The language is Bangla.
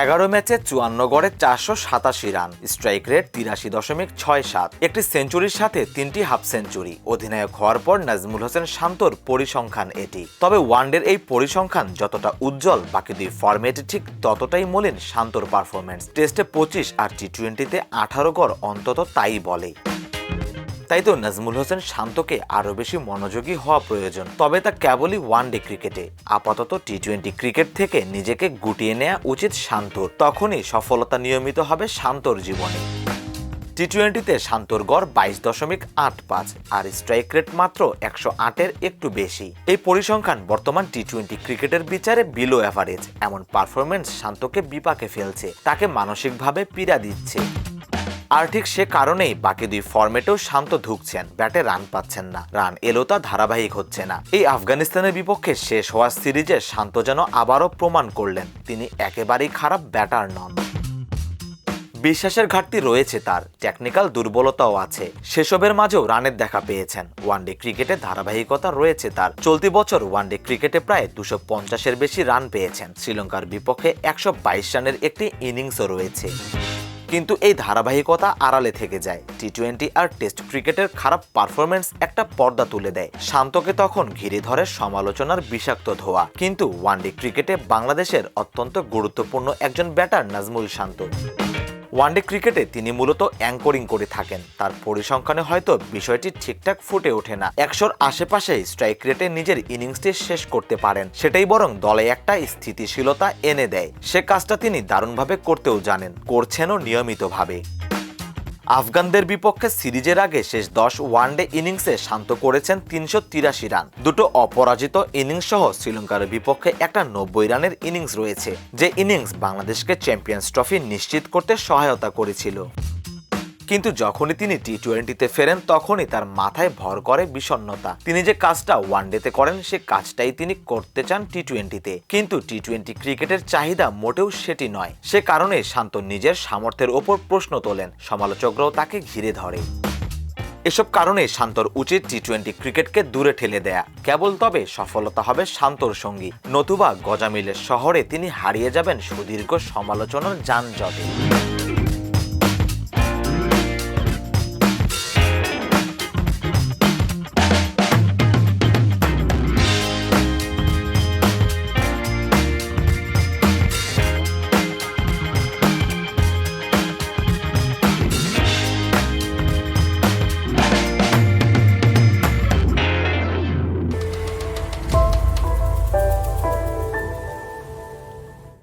এগারো ম্যাচে চুয়ান্ন গড়ে চারশো সাতাশি রান। স্ট্রাইক রেট তিরাশি দশমিক ছয় সাত। একটি সেঞ্চুরির সাথে তিনটি হাফ সেঞ্চুরি। অধিনায়ক হওয়ার পর নাজমুল হোসেন শান্তর পরিসংখ্যান এটি। তবে ওয়ানডের এই পরিসংখ্যান যতটা উজ্জ্বল বাকি দুই ফরম্যাটে ঠিক ততটাই মলিন শান্তর পারফরমেন্স টেস্টে পঁচিশ আর টি টোয়েন্টিতে আঠারো গড় অন্তত তাই বলে তাই তো নাজমুল হোসেন শান্তকে আরও বেশি মনোযোগী হওয়া প্রয়োজন। তবে তা কেবলই ওয়ানডে ক্রিকেটে আপাতত টি টোয়েন্টি ক্রিকেট থেকে নিজেকে গুটিয়ে নেওয়া উচিত শান্তর। তখনই সফলতা নিয়মিত হবে শান্তর জীবনে। টি টোয়েন্টিতে শান্তর গড় বাইশ দশমিক আট পাঁচ, আর স্ট্রাইক রেট মাত্র একশো আটের একটু বেশি। এই পরিসংখ্যান বর্তমান টি টোয়েন্টি ক্রিকেটের বিচারে বিলো অ্যাভারেজ এমন পারফরমেন্স শান্তকে বিপাকে ফেলছে। তাকে মানসিকভাবে পীড়া দিচ্ছে। আর ঠিক সে কারণেই বাকি দুই ফর্মেটেও শান্ত ঢুকছেন ব্যাটে রান পাচ্ছেন না। রান এলো তা ধারাবাহিক হচ্ছে না। এই আফগানিস্তানের বিপক্ষে শেষ হওয়া সিরিজে শান্ত যেন আবারও প্রমাণ করলেন, তিনি একেবারেই খারাপ ব্যাটার নন। বিশ্বাসের ঘাটতি রয়েছে তার টেকনিক্যাল দুর্বলতাও আছে। সেসবের মাঝেও রানের দেখা পেয়েছেন। ওয়ানডে ক্রিকেটে ধারাবাহিকতা রয়েছে তার। চলতি বছর ওয়ানডে ক্রিকেটে প্রায় দুশো পঞ্চাশের বেশি রান পেয়েছেন। শ্রীলঙ্কার বিপক্ষে একশো বাইশ রানের একটি ইনিংসও রয়েছে। কিন্তু এই ধারাবাহিকতা আড়ালে থেকে যায়। টি টোয়েন্টি আর টেস্ট ক্রিকেটের খারাপ পারফরমেন্স একটা পর্দা তুলে দেয়। শান্তকে তখন ঘিরে ধরে সমালোচনার বিষাক্ত ধোয়া। কিন্তু ওয়ানডে ক্রিকেটে বাংলাদেশের অত্যন্ত গুরুত্বপূর্ণ একজন ব্যাটার নাজমুল শান্ত। ওয়ানডে ক্রিকেটে তিনি মূলত অ্যাঙ্করিং করে থাকেন। তার পরিসংখ্যানে হয়তো বিষয়টি ঠিকঠাক ফুটে ওঠে না। একশোর আশেপাশে স্ট্রাইক রেটে নিজের ইনিংসটি শেষ করতে পারেন। সেটাই বরং দলে একটা স্থিতিশীলতা এনে দেয়। সে কাজটা তিনি দারুণভাবে করতেও জানেন। করছেনও নিয়মিতভাবে। আফগানদের বিপক্ষে সিরিজের আগে শেষ দশ ওয়ানডে ইনিংসে শান্ত করেছেন তিনশো তিরাশি রান। দুটো অপরাজিত ইনিংস সহ শ্রীলঙ্কার বিপক্ষে একটা নব্বই রানের ইনিংস রয়েছে, যে ইনিংস বাংলাদেশকে চ্যাম্পিয়ন্স ট্রফি নিশ্চিত করতে সহায়তা করেছিল। কিন্তু যখনই তিনি টি টোয়েন্টিতে ফেরেন, তখনই তার মাথায় ভর করে বিষণ্ণতা। তিনি যে কাজটা ওয়ানডেতে করেন, সে কাজটাই তিনি করতে চান টি টোয়েন্টিতে কিন্তু টি টোয়েন্টি ক্রিকেটের চাহিদা মোটেও সেটি নয়। সে কারণে শান্ত নিজের সামর্থ্যের ওপর প্রশ্ন তোলেন। সমালোচকরাও তাকে ঘিরে ধরে। এসব কারণে শান্তর উচিত টি টোয়েন্টি ক্রিকেটকে দূরে ঠেলে দেয়া। কেবল তবে সফলতা হবে শান্তর সঙ্গী। নতুবা গজামিলের শহরে তিনি হারিয়ে যাবেন সুদীর্ঘ সমালোচনার যানজটে।